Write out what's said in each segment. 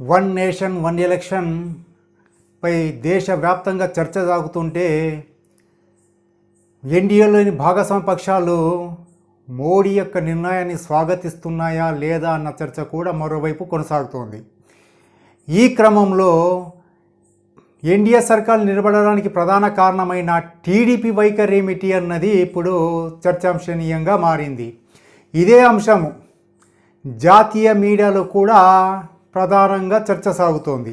One nation one election పై దేశవ్యాప్తంగా చర్చ సాగుతుంటే ఎన్డీఏలోని భాగస్వామ్య పక్షాలు మోడీ యొక్క నిర్ణయాన్ని స్వాగతిస్తున్నాయా లేదా అన్న చర్చ కూడా మరోవైపు కొనసాగుతోంది. ఈ క్రమంలో ఎన్డీఏ సర్కార్ నిలబడడానికి ప్రధాన కారణమైన టీడీపీ వైఖరి ఏమిటి అన్నది ఇప్పుడు చర్చాంశనీయంగా మారింది. ఇదే అంశము జాతీయ మీడియాలో కూడా ప్రధానంగా చర్చ సాగుతోంది.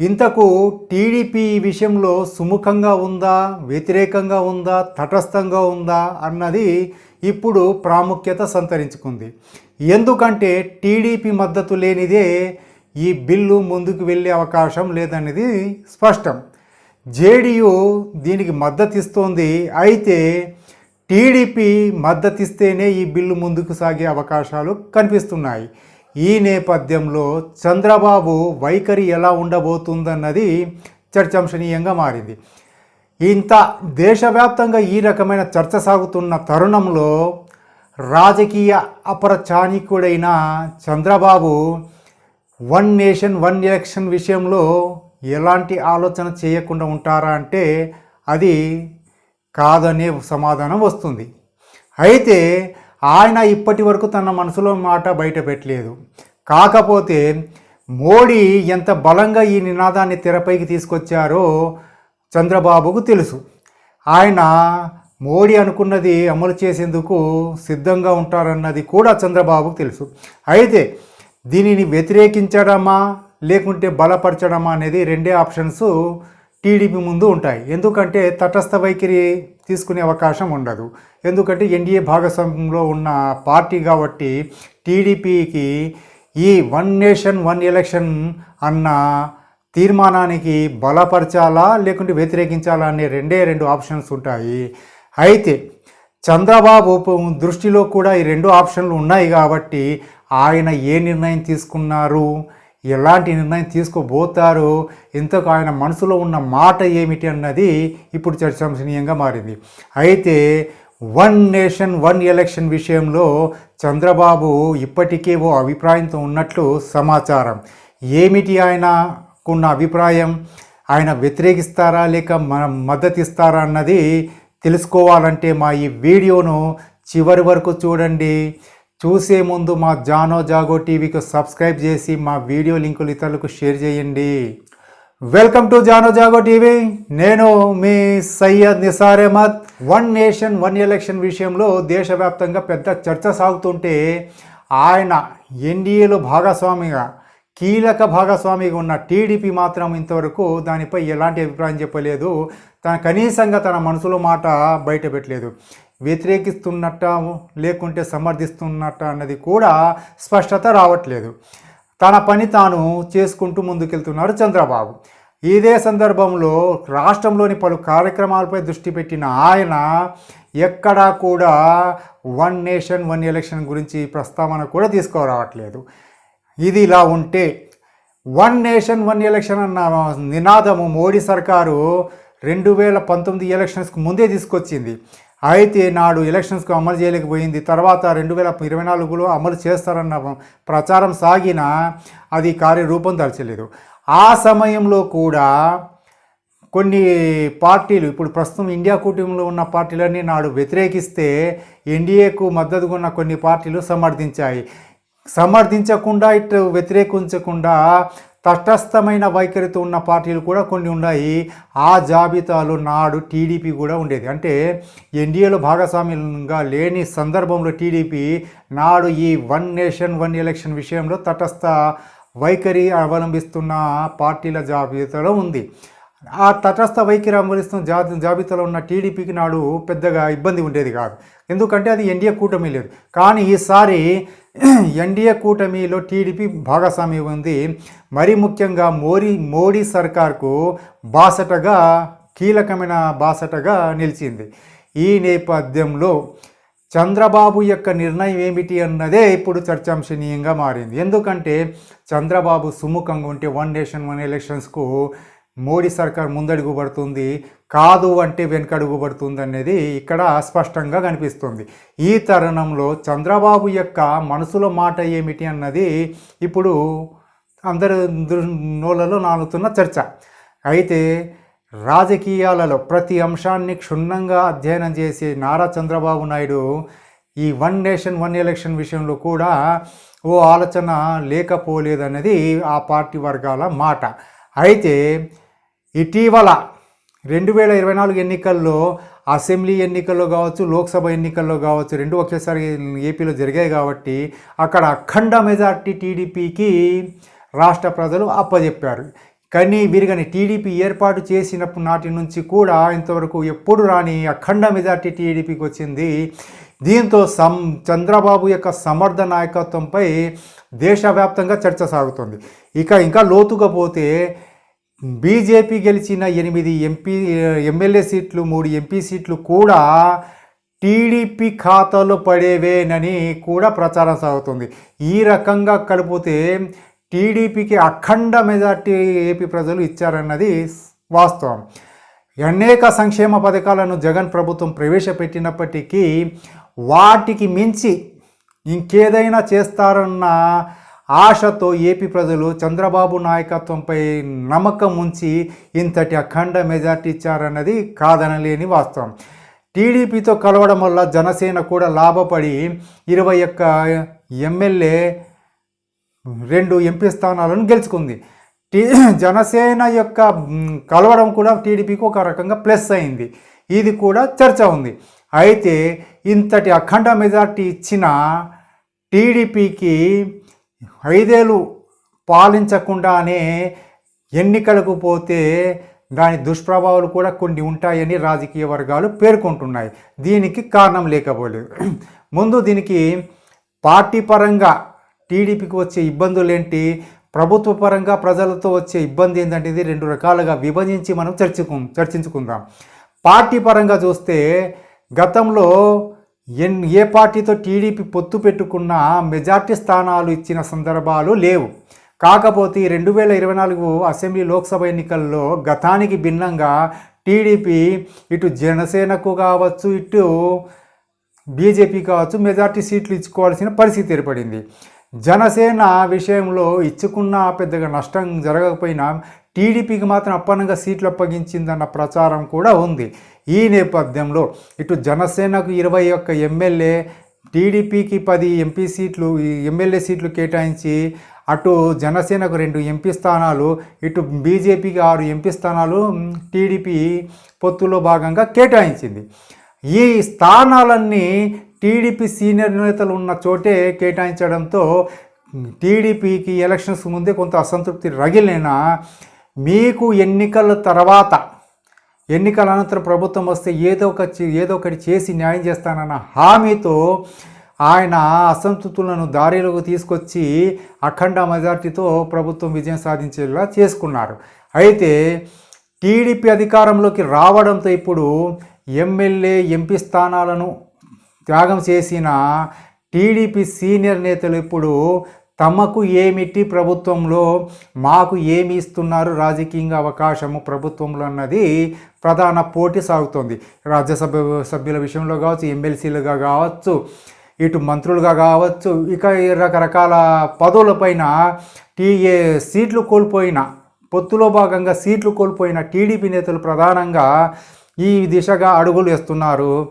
ఇంతకు టీడీపీ ఈ విషయంలో సుముఖంగా ఉందా? వ్యతిరేకంగా ఉందా? తటస్థంగా ఉందా? అన్నది ఇప్పుడు ప్రాముఖ్యత సంతరించుకుంది. ఎందుకంటే టీడీపీ మద్దతు లేనిదే ఈ బిల్లు ముందుకు వెళ్ళే అవకాశం లేదనేది స్పష్టం. జేడీయూ దీనికి మద్దతు ఇస్తోంది అయితే టీడీపీ మద్దతిస్తేనే ఈ బిల్లు ముందుకు సాగే అవకాశాలు కనిపిస్తున్నాయి. ఈ నేపథ్యంలో చంద్రబాబు వైఖరి ఎలా ఉండబోతుందన్నది చర్చాంశనీయంగా మారింది. ఇంత దేశవ్యాప్తంగా ఈ రకమైన చర్చ సాగుతున్న తరుణంలో రాజకీయ అపరచానికుడైన Chandrababu one nation one election విషయంలో ఎలాంటి ఆలోచన చేయకుండా ఉంటారా అంటే అది కాదనే సమాధానం వస్తుంది. అయితే ఆయన ఇప్పటి వరకు తన మనసులో మాట బయట పెట్టలేదు. కాకపోతే మోడీ ఎంత బలంగా ఈ నినాదాన్ని తెరపైకి తీసుకొచ్చారో చంద్రబాబుకు తెలుసు. ఆయన మోడీ అనుకున్నది అమలు చేసేందుకు సిద్ధంగా ఉంటారన్నది కూడా చంద్రబాబుకు తెలుసు. అయితే దీనిని వ్యతిరేకించడమా లేకుంటే బలపరచడమా అనేది రెండే ఆప్షన్స్ టీడీపీ ముందు ఉంటాయి. ఎందుకంటే తటస్థ వైఖరి తీసుకునే అవకాశం ఉండదు. ఎందుకంటే ఎన్డీఏ భాగస్వామ్యంలో ఉన్న పార్టీ కాబట్టి టీడీపీకి ఈ వన్ నేషన్ వన్ ఎలక్షన్ అన్న తీర్మానానికి బలపరచాలా లేకుంటే వ్యతిరేకించాలా అనే రెండే రెండు ఆప్షన్స్ ఉంటాయి. అయితే చంద్రబాబు దృష్టిలో కూడా ఈ రెండు ఆప్షన్లు ఉన్నాయి కాబట్టి ఆయన ఏ నిర్ణయం తీసుకున్నారు? ఎలాంటి నిర్ణయం తీసుకోబోతారు? ఇంతకు ఆయన మనసులో ఉన్న మాట ఏమిటి అన్నది ఇప్పుడు చర్చాంశనీయంగా మారింది. అయితే వన్ నేషన్ వన్ ఎలక్షన్ విషయంలో చంద్రబాబు ఇప్పటికే ఓ అభిప్రాయంతో ఉన్నట్లు సమాచారం. ఏమిటి ఆయనకున్న అభిప్రాయం? ఆయన వ్యతిరేకిస్తారా లేక మనం మద్దతు ఇస్తారా అన్నది తెలుసుకోవాలంటే మా ఈ వీడియోను చివరి వరకు చూడండి. చూసే ముందు మా జానో జాగో టీవీకి సబ్స్క్రైబ్ చేసి మా వీడియో లింకులు ఇతరులకు షేర్ చేయండి. Welcome to Jaano Jaago TV. నేను మీ Syed Nisar Ahmed. One nation one election విషయంలో దేశవ్యాప్తంగా పెద్ద చర్చ సాగుతుంటే ఆయన ఎన్డీఏలో భాగస్వామిగా కీలక భాగస్వామిగా ఉన్న టీడీపీ మాత్రం ఇంతవరకు దానిపై ఎలాంటి అభిప్రాయం చెప్పలేదు. తన కనీసంగా తన మనసులో మాట బయట పెట్టలేదు వ్యతిరేకిస్తున్నట్ట లేకుంటే సమర్థిస్తున్నట్ట అన్నది కూడా స్పష్టత రావట్లేదు. తన పని తాను చేసుకుంటూ ముందుకెళ్తున్నారు చంద్రబాబు. ఇదే సందర్భంలో రాష్ట్రంలోని పలు కార్యక్రమాలపై దృష్టి పెట్టిన ఆయన ఎక్కడా కూడా వన్ నేషన్ వన్ ఎలక్షన్ గురించి ప్రస్తావన కూడా తీసుకురావట్లేదు. ఇది ఇలా ఉంటే వన్ నేషన్ వన్ ఎలక్షన్ అన్న నినాదము మోడీ సర్కారు రెండు వేల పంతొమ్మిది ఎలక్షన్స్కి ముందే తీసుకొచ్చింది. అయితే నాడు ఎలక్షన్స్కు అమలు చేయలేకపోయింది. తర్వాత రెండు వేల ఇరవై నాలుగులో అమలు చేస్తారన్న ప్రచారం సాగినా అది కార్యరూపం దాల్చలేదు. ఆ సమయంలో కూడా కొన్ని పార్టీలు ఇప్పుడు ప్రస్తుతం ఇండియా కూటమిలో ఉన్న పార్టీలన్నీ నాడు వ్యతిరేకిస్తే ఎన్డీఏకు మద్దతుగా ఉన్న కొన్ని పార్టీలు సమర్థించాయి. సమర్థించకుండా ఇటు వ్యతిరేకించకుండా తటస్థమైన వైఖరితో ఉన్న పార్టీలు కూడా కొన్ని ఉన్నాయి. ఆ జాబితాలో నాడు టీడీపీ కూడా ఉండేది. అంటే ఎన్డీఏలో భాగస్వామ్యంగా లేని సందర్భంలో టీడీపీ నాడు ఈ వన్ నేషన్ వన్ ఎలక్షన్ విషయంలో తటస్థ వైఖరి అవలంబిస్తున్న పార్టీల జాబితాలో ఉంది. ఆ తటస్థ వైఖరి అంబరిస్తున్న జా జాబితాలో ఉన్న టీడీపీకి నాడు పెద్దగా ఇబ్బంది ఉండేది కాదు. ఎందుకంటే అది ఎన్డీఏ కూటమి లేదు. కానీ ఈసారి ఎన్డీఏ కూటమిలో టీడీపీ భాగస్వామ్యం ఉంది. మరీ ముఖ్యంగా మోడీ మోడీ సర్కార్కు బాసటగా కీలకమైన బాసటగా నిలిచింది. ఈ నేపథ్యంలో చంద్రబాబు యొక్క నిర్ణయం ఏమిటి అన్నదే ఇప్పుడు చర్చాంశనీయంగా మారింది. ఎందుకంటే చంద్రబాబు సుముఖంగా ఉంటే వన్ నేషన్ వన్ ఎలక్షన్స్కు మోడీ సర్కార్ ముందడుగు పడుతుంది కాదు అంటే వెనకడుగు పడుతుంది అనేది ఇక్కడ స్పష్టంగా కనిపిస్తుంది. ఈ తరుణంలో చంద్రబాబు యొక్క మనసులో మాట ఏమిటి అన్నది ఇప్పుడు అందరి నోళ్ళలో నాలుగుతున్న చర్చ. అయితే రాజకీయాలలో ప్రతి అంశాన్ని క్షుణ్ణంగా అధ్యయనం చేసి నారా చంద్రబాబు నాయుడు ఈ వన్ నేషన్ వన్ ఎలక్షన్ విషయంలో కూడా ఓ ఆలోచన లేకపోలేదన్నది ఆ పార్టీ వర్గాల మాట. అయితే ఇటీవల రెండు వేల ఇరవై నాలుగు ఎన్నికల్లో అసెంబ్లీ ఎన్నికల్లో కావచ్చు లోక్సభ ఎన్నికల్లో కావచ్చు రెండు ఒకేసారి ఏపీలో జరిగాయి కాబట్టి అక్కడ అఖండ మెజార్టీ టీడీపీకి రాష్ట్ర ప్రజలు అప్పజెప్పారు. కానీ వీరిగని టీడీపీ ఏర్పాటు చేసినప్పుడు నాటి నుంచి కూడా ఇంతవరకు ఎప్పుడు రాని అఖండ మెజార్టీ టీడీపీకి వచ్చింది. దీంతో సం చంద్రబాబు యొక్క సమర్థ నాయకత్వంపై దేశవ్యాప్తంగా చర్చ సాగుతుంది. ఇక ఇంకా లోతుగా పోతే బీజేపీ గెలిచిన ఎనిమిది ఎంపీ ఎమ్మెల్యే సీట్లు మూడు ఎంపీ సీట్లు కూడా టీడీపీ ఖాతాలో పడేవేనని కూడా ప్రచారం సాగుతుంది. ఈ రకంగా కలిపితే టీడీపీకి అఖండ మెజార్టీ ఏపీ ప్రజలు ఇచ్చారన్నది వాస్తవం. అనేక సంక్షేమ పథకాలను జగన్ ప్రభుత్వం ప్రవేశపెట్టినప్పటికీ వాటికి మించి ఇంకేదైనా చేస్తారన్న ఆశతో ఏపీ ప్రజలు చంద్రబాబు నాయకత్వంపై నమ్మకం ఉంచి ఇంతటి అఖండ మెజార్టీ ఇచ్చారన్నది కాదనలేని వాస్తవం. టీడీపీతో కలవడం వల్ల జనసేన కూడా లాభపడి ఇరవై ఒక్క ఎమ్మెల్యే రెండు ఎంపీ స్థానాలను గెలుచుకుంది. టీ జనసేన యొక్క కలవడం కూడా టీడీపీకి ఒక రకంగా ప్లస్ అయింది. ఇది కూడా చర్చ ఉంది. అయితే ఇంతటి అఖండ మెజార్టీ ఇచ్చిన టీడీపీకి ఐదేళ్ళు పాలించకుండానే ఎన్నికలకు పోతే దాని దుష్ప్రభావాలు కూడా కొన్ని ఉంటాయని రాజకీయ వర్గాలు పేర్కొంటున్నాయి. దీనికి కారణం లేకపోలేదు. ముందు దీనికి పార్టీ పరంగా టీడీపీకి వచ్చే ఇబ్బందులు ఏంటి ప్రభుత్వ పరంగా ప్రజలతో వచ్చే ఇబ్బంది ఏంటంటే ఇది రెండు రకాలుగా విభజించి మనం చర్చకు చర్చించుకుందాం. పార్టీ పరంగా చూస్తే గతంలో ఎన్ ఏ పార్టీతో టీడీపీ పొత్తు పెట్టుకున్న మెజార్టీ స్థానాలు ఇచ్చిన సందర్భాలు లేవు. కాకపోతే రెండు వేల ఇరవై నాలుగు అసెంబ్లీ లోక్సభ ఎన్నికల్లో గతానికి భిన్నంగా టీడీపీ ఇటు జనసేనకు కావచ్చు ఇటు బీజేపీ కావచ్చు మెజార్టీ సీట్లు ఇచ్చుకోవాల్సిన పరిస్థితి ఏర్పడింది. జనసేన విషయంలో ఇచ్చుకున్న పెద్దగా నష్టం జరగకపోయినా టీడీపీకి మాత్రం అప్పనంగా సీట్లు అప్పగించిందన్న ప్రచారం కూడా ఉంది. ఈ నేపథ్యంలో ఇటు జనసేనకు ఇరవై ఒక్క ఎమ్మెల్యే టీడీపీకి పది ఎంపీ సీట్లు ఎమ్మెల్యే సీట్లు కేటాయించి అటు జనసేనకు రెండు ఎంపీ స్థానాలు ఇటు బీజేపీకి ఆరు ఎంపీ స్థానాలు టీడీపీ పొత్తులో భాగంగా కేటాయించింది. ఈ స్థానాలన్నీ టీడీపీ సీనియర్ నేతలు ఉన్న చోటే కేటాయించడంతో టీడీపీకి ఎలక్షన్స్ ముందే కొంత అసంతృప్తి రగిలినా మీకు ఎన్నికల తర్వాత ఎన్నికల అనంతరం ప్రభుత్వం వస్తే ఏదో ఒక ఏదో ఒకటి చేసి న్యాయం చేస్తానన్న హామీతో ఆయన అసంతృప్తులను దారిలోకి తీసుకొచ్చి అఖండ మెజార్టీతో ప్రభుత్వం విజయం సాధించేలా చేసుకున్నారు. అయితే టీడీపీ అధికారంలోకి రావడంతో ఇప్పుడు ఎమ్మెల్యే ఎంపీ స్థానాలను త్యాగం చేసిన టీడీపీ సీనియర్ నేతలు ఇప్పుడు తమకు ఏమిటి ప్రభుత్వంలో? మాకు ఏమి ఇస్తున్నారు? రాజకీయంగా అవకాశము ప్రభుత్వంలో అన్నది ప్రధాన పోటీ సాగుతోంది. రాజ్యసభ సభ్యుల విషయంలో కావచ్చు ఎమ్మెల్సీలుగా కావచ్చు ఇటు మంత్రులుగా కావచ్చు ఇక రకరకాల రకరకాల పదవులపైన టీఏ సీట్లు కోల్పోయిన పొత్తులో భాగంగా సీట్లు కోల్పోయిన టీడీపీ నేతలు ప్రధానంగా ఈ దిశగా అడుగులు వేస్తున్నారు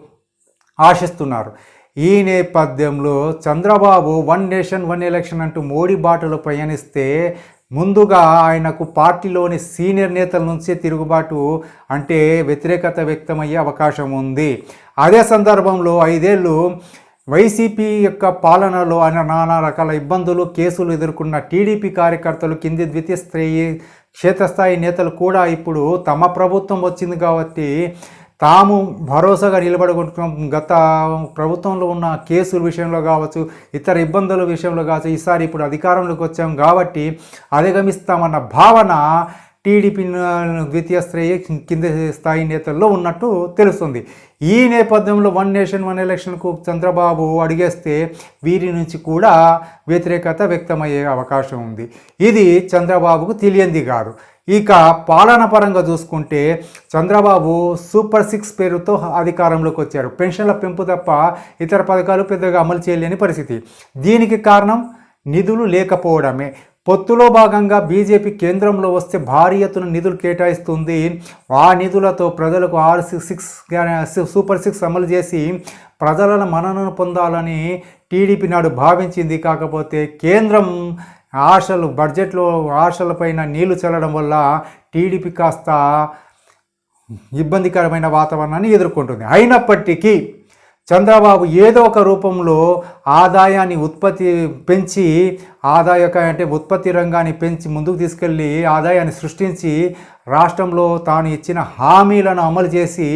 ఆశిస్తున్నారు. ఈ నేపథ్యంలో Chandrababu one nation one election అంటూ మోడీ బాటలో ప్రయాణిస్తే ముందుగా ఆయనకు పార్టీలోని సీనియర్ నేతల నుంచే తిరుగుబాటు అంటే వ్యతిరేకత వ్యక్తమయ్యే అవకాశం ఉంది. అదే సందర్భంలో ఐదేళ్ళు వైసీపీ యొక్క పాలనలో ఆయన నానా రకాల ఇబ్బందులు కేసులు ఎదుర్కొన్న టీడీపీ కార్యకర్తలు కింది ద్వితీయ స్థాయి క్షేత్రస్థాయి నేతలు కూడా ఇప్పుడు తమ ప్రభుత్వం వచ్చింది కాబట్టి తాము భరోసాగా నిలబడుకుంటున్నాం. గత ప్రభుత్వంలో ఉన్న కేసుల విషయంలో కావచ్చు ఇతర ఇబ్బందుల విషయంలో కావచ్చు ఈసారి ఇప్పుడు అధికారంలోకి వచ్చాం కాబట్టి అధిగమిస్తామన్న భావన టీడీపీ ద్వితీయ స్థాయి కింద స్థాయి నేతల్లో ఉన్నట్టు తెలుస్తుంది. ఈ నేపథ్యంలో వన్ నేషన్ వన్ ఎలక్షన్కు చంద్రబాబు అడిగేస్తే వీరి నుంచి కూడా వ్యతిరేకత వ్యక్తమయ్యే అవకాశం ఉంది. ఇది చంద్రబాబుకు తెలియంది కాదు. ఇక పాలన పరంగా చూసుకుంటే చంద్రబాబు సూపర్ సిక్స్ పేరుతో అధికారంలోకి వచ్చారు పెన్షన్ల పెంపు తప్ప ఇతర పథకాలు పెద్దగా అమలు చేయలేని పరిస్థితి. దీనికి కారణం నిధులు లేకపోవడమే. పొత్తులో భాగంగా బీజేపీ కేంద్రంలో వస్తే భారీ ఎత్తున నిధులు కేటాయిస్తుంది. ఆ నిధులతో ప్రజలకు ఆరు సిక్స్ సిక్స్ సూపర్ సిక్స్ అమలు చేసి ప్రజలను మననను పొందాలని టీడీపీ నాడు భావించింది. కాకపోతే కేంద్రం ఆశలు బడ్జెట్లో ఆశలపైన నీళ్ళు చల్లడం వల్ల టీడీపీ కాస్త ఇబ్బందికరమైన వాతావరణాన్ని ఎదుర్కొంటుంది. అయినప్పటికీ చంద్రబాబు ఏదో ఒక రూపంలో ఆదాయాన్ని ఉత్పత్తి పెంచి ఆదాయ అంటే ఉత్పత్తి రంగాన్ని పెంచి ముందుకు తీసుకెళ్ళి ఆదాయాన్ని సృష్టించి రాష్ట్రంలో తాను ఇచ్చిన హామీలను అమలు చేసి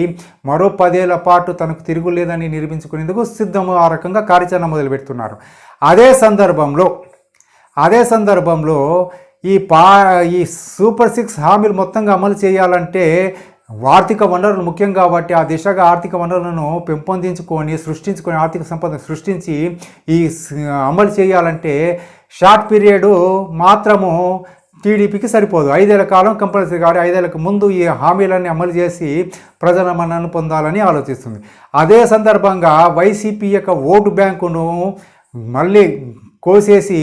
మరో పదేళ్ళ పాటు తనకు తిరుగులేదని నిరూపించుకునేందుకు సిద్ధం ఆ రకంగా కార్యాచరణ మొదలుపెడుతున్నారు. అదే సందర్భంలో అదే సందర్భంలో ఈ పా ఈ సూపర్ సిక్స్ హామీలు మొత్తంగా అమలు చేయాలంటే ఆర్థిక వనరులు ముఖ్యం కాబట్టి ఆ దిశగా ఆర్థిక వనరులను పెంపొందించుకొని సృష్టించుకొని ఆర్థిక సంపద సృష్టించి ఈ అమలు చేయాలంటే షార్ట్ పీరియడ్ మాత్రము టీడీపీకి సరిపోదు. ఐదేళ్ళ కాలం కంపల్సరీ కాబట్టి ఐదేళ్ళకు ముందు ఈ హామీలన్నీ అమలు చేసి ప్రజల మన్నను పొందాలని ఆలోచిస్తుంది. అదే సందర్భంగా వైసీపీ యొక్క ఓటు బ్యాంకును మళ్ళీ కోసేసి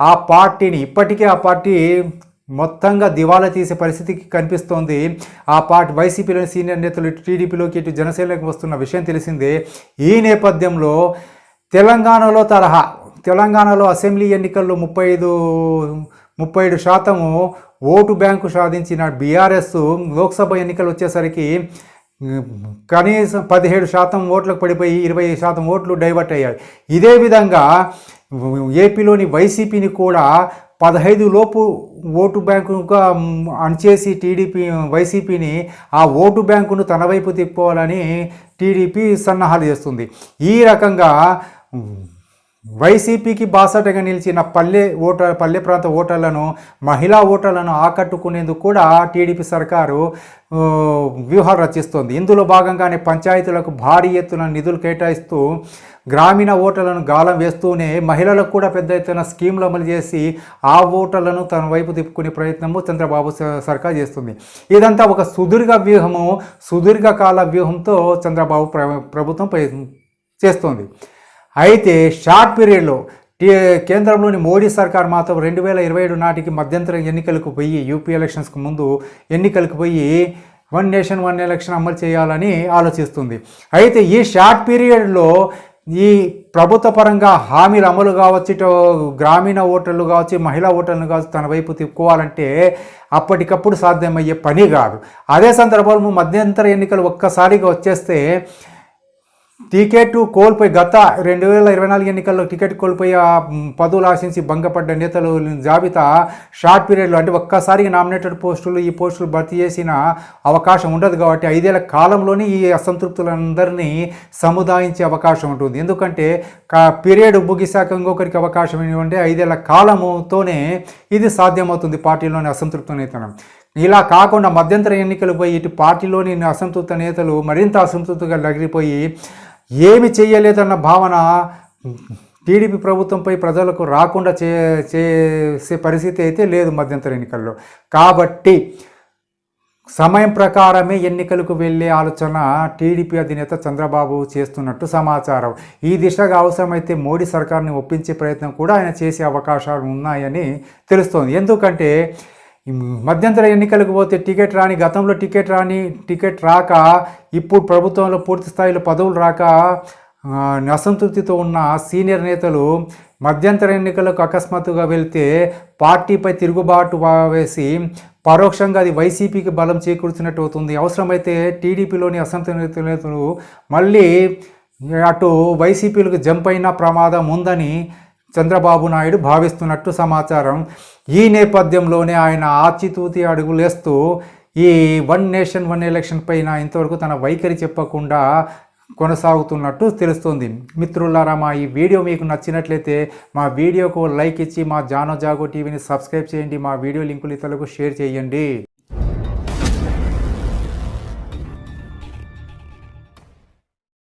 ఆ పార్టీని ఇప్పటికే ఆ పార్టీ మొత్తంగా దివాలా తీసే పరిస్థితికి కనిపిస్తోంది. ఆ పార్టీ వైసీపీలోని సీనియర్ నేతలు టీడీపీలోకి ఇటు జనసేనలోకి వస్తున్న విషయం తెలిసిందే. ఈ నేపథ్యంలో తెలంగాణలో తరహా తెలంగాణలో అసెంబ్లీ ఎన్నికల్లో ముప్పై ఐదు ముప్పై ఏడు శాతము ఓటు బ్యాంకు సాధించిన బీఆర్ఎస్ లోక్సభ ఎన్నికలు వచ్చేసరికి కనీసం పదిహేడు శాతం ఓట్లకు పడిపోయి ఇరవై శాతం ఓట్లు డైవర్ట్ అయ్యాయి. ఇదే విధంగా ఏపీలోని వైసీపీని కూడా పదహైదు లోపు ఓటు బ్యాంకుగా అణచేసి టీడీపీ వైసీపీని ఆ ఓటు బ్యాంకును తన వైపు తిప్పుకోవాలని టీడీపీ సన్నాహాలు చేస్తుంది. ఈ రకంగా వైసీపీకి బాసటగా నిలిచిన పల్లె ఓట పల్లె ప్రాంత ఓటర్లను మహిళా ఓటర్లను ఆకట్టుకునేందుకు కూడా టీడీపీ సర్కారు వ్యూహాలు రచిస్తోంది. ఇందులో భాగంగానే పంచాయతీలకు భారీ ఎత్తున నిధులు కేటాయిస్తూ గ్రామీణ ఓటర్లను గాలం వేస్తూనే మహిళలకు కూడా పెద్ద ఎత్తున స్కీమ్లు అమలు చేసి ఆ ఓటర్లను తన వైపు తిప్పుకునే ప్రయత్నము చంద్రబాబు సర్కార్ చేస్తుంది. ఇదంతా ఒక సుదీర్ఘ వ్యూహము సుదీర్ఘకాల వ్యూహంతో చంద్రబాబు ప్రభుత్వం చేస్తోంది. అయితే షార్ట్ పీరియడ్లో కేంద్రంలోని మోడీ సర్కార్ మాత్రం రెండు వేల ఇరవై ఏడు నాటికి మధ్యంతర ఎన్నికలకు పోయి యూపీ ఎలక్షన్స్కి ముందు ఎన్నికలకు పోయి వన్ నేషన్ వన్ ఎలక్షన్ అమలు చేయాలని ఆలోచిస్తుంది. అయితే ఈ షార్ట్ పీరియడ్లో ఈ ప్రభుత్వ పరంగా హామీలు అమలు కావచ్చు ఇటు గ్రామీణ ఓటర్లు కావచ్చు మహిళా ఓటర్లు కావచ్చు తన వైపు తిప్పుకోవాలంటే అప్పటికప్పుడు సాధ్యమయ్యే పని కాదు. అదే సందర్భంలో మధ్యంతర ఎన్నికలు ఒక్కసారిగా వచ్చేస్తే టికెట్ కోల్పోయి గత రెండు వేల ఇరవై నాలుగు ఎన్నికల్లో టికెట్ కోల్పోయి ఆ పదవులు ఆశించి భంగపడ్డ నేతలు జాబితా షార్ట్ పీరియడ్లో అంటే ఒక్కసారి నామినేటెడ్ పోస్టులు ఈ పోస్టులు భర్తీ చేసిన అవకాశం ఉండదు కాబట్టి ఐదేళ్ళ కాలంలోనే ఈ అసంతృప్తులందరినీ సముదాయించే అవకాశం ఉంటుంది. ఎందుకంటే పీరియడ్ ముగిశాక ఇంకొకరికి అవకాశం ఏంటంటే ఐదేళ్ళ కాలముతోనే ఇది సాధ్యమవుతుంది పార్టీలోని అసంతృప్త నేతనం ఇలా కాకుండా మధ్యంతర ఎన్నికలు పోయి ఇటు పార్టీలోని అసంతృప్త నేతలు మరింత అసంతృప్తిగా లగిరిపోయి ఏమి చేయలేదన్న భావన టీడీపీ ప్రభుత్వంపై ప్రజలకు రాకుండా చే చేసే పరిస్థితి అయితే లేదు మధ్యంతర ఎన్నికల్లో. కాబట్టి సమయం ప్రకారమే ఎన్నికలకు వెళ్ళే ఆలోచన టీడీపీ అధినేత చంద్రబాబు చేస్తున్నట్టు సమాచారం. ఈ దిశగా అవసరమైతే మోడీ సర్కార్ని ఒప్పించే ప్రయత్నం కూడా ఆయన చేసే అవకాశాలు ఉన్నాయని తెలుస్తోంది. ఎందుకంటే మధ్యంతర ఎన్నికలకు పోతే టికెట్ రాని గతంలో టికెట్ రాని టికెట్ రాక ఇప్పుడు ప్రభుత్వంలో పూర్తి స్థాయిలో పదవులు రాక అసంతృప్తితో ఉన్న సీనియర్ నేతలు మధ్యంతర ఎన్నికలకు అకస్మాత్తుగా వెళ్తే పార్టీపై తిరుగుబాటు వేసి పరోక్షంగా అది వైసీపీకి బలం చేకూర్చినట్టు అవుతుంది. అవసరమైతే టీడీపీలోని అసంతృప్తి నేతలు మళ్ళీ అటు వైసీపీలకు జంప్ అయిన ప్రమాదం ఉందని చంద్రబాబు నాయుడు భావిస్తున్నట్టు సమాచారం. ఈ నేపథ్యంలోనే ఆయన ఆచితూతి అడుగులేస్తూ ఈ వన్ నేషన్ వన్ ఎలక్షన్ పైన ఇంతవరకు తన వైఖరి చెప్పకుండా కొనసాగుతున్నట్టు తెలుస్తుంది. మిత్రులారా మా ఈ వీడియో మీకు నచ్చినట్లయితే మా వీడియోకు లైక్ ఇచ్చి మా జానో జాగో టీవీని సబ్స్క్రైబ్ చేయండి. మా వీడియో లింకులు ఇతరులకు షేర్ చేయండి.